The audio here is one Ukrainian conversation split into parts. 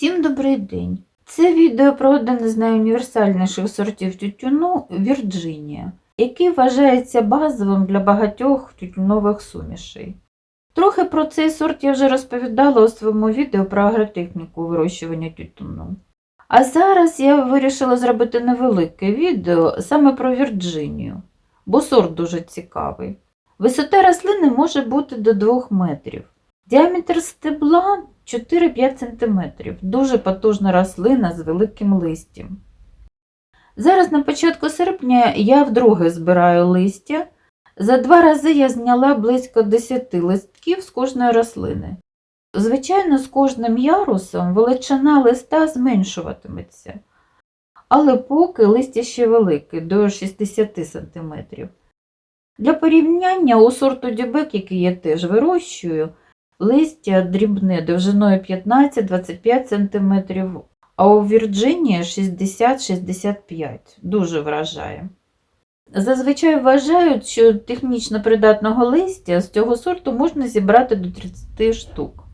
Всім добрий день! Це відео про один з найуніверсальніших сортів тютюну Вірджинія, який вважається базовим для багатьох тютюнових сумішей. Трохи про цей сорт я вже розповідала у своєму відео про агротехніку вирощування тютюну. А зараз я вирішила зробити невелике відео саме про Вірджинію, бо сорт дуже цікавий. Висота рослини може бути до 2 метрів. Діаметр стебла 4-5 см. Дуже потужна рослина з великим листям. Зараз на початку серпня я вдруге збираю листя. За два рази я зняла близько 10 листків з кожної рослини. Звичайно, з кожним ярусом величина листа зменшуватиметься, але поки листя ще велике, до 60 см. Для порівняння у сорту дюбек, який я теж вирощую, листя дрібне довжиною 15-25 см, а у Вірджинії 60-65 Дуже вражає. Зазвичай вважають, що технічно придатного листя з цього сорту можна зібрати до 30 штук.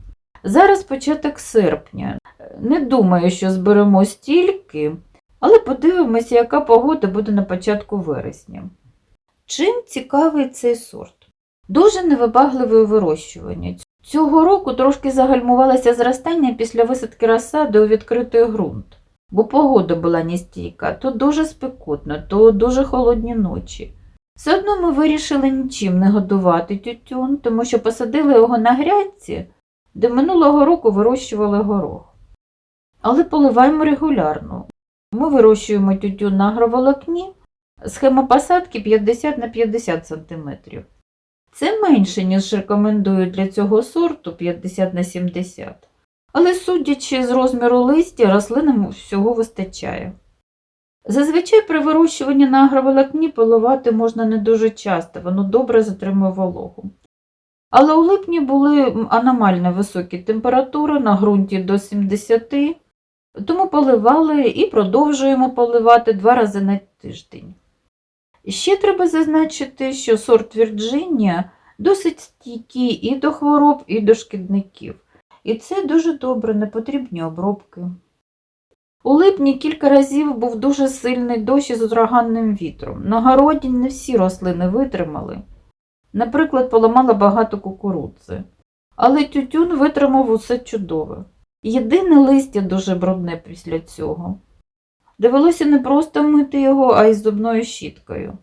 Зараз початок серпня. Не думаю, що зберемо стільки, але подивимося, яка погода буде на початку вересня. Чим цікавий цей сорт? Дуже невибагливе у вирощуванні. Цього року трошки загальмувалося зростання після висадки розсади у відкритий ґрунт, бо погода була нестійка, то дуже спекотно, то дуже холодні ночі. Все одно ми вирішили нічим не годувати тютюн, тому що посадили його на грядці, де минулого року вирощували горох. Але поливаємо регулярно. Ми вирощуємо тютюн на агроволокні, схема посадки 50 на 50 см. Це менше, ніж рекомендують для цього сорту 50 на 70. Але судячи з розміру листя, рослинам всього вистачає. Зазвичай при вирощуванні на агроволокні поливати можна не дуже часто, воно добре затримує вологу. Але у липні були аномально високі температури на ґрунті до 70, тому поливали і продовжуємо поливати два рази на тиждень. Ще треба зазначити, що сорт Вірджинія досить стійкий і до хвороб, і до шкідників. І це дуже добре, не потрібні обробки. У липні кілька разів був дуже сильний дощ із ураганним вітром. На городі не всі рослини витримали. Наприклад, поламала багато кукурудзи. Але тютюн витримав усе чудове. Єдине листя дуже брудне після цього. Довелося не просто мити його, а й з зубною щіткою.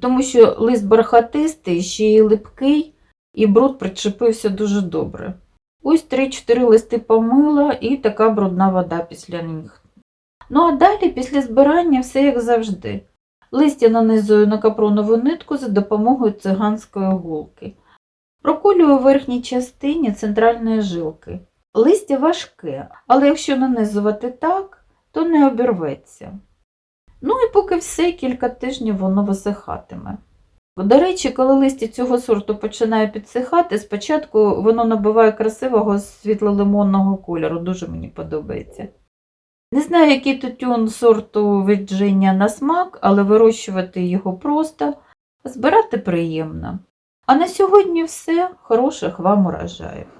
Тому що лист бархатистий, ще й липкий, і бруд причепився дуже добре. Ось 3-4 листи помила і така брудна вода після них. Ну а далі, після збирання, все як завжди. Листя нанизую на капронову нитку за допомогою циганської голки. Проколюю верхній частині центральної жилки. Листя важке, але якщо нанизувати так, то не обірветься. Ну і поки все, кілька тижнів воно висихатиме. До речі, коли листя цього сорту починає підсихати, спочатку воно набуває красивого світло-лимонного кольору, дуже мені подобається. Не знаю, який тютюн сорту Virginia на смак, але вирощувати його просто, збирати приємно. А на сьогодні все. Хороших вам урожаїв!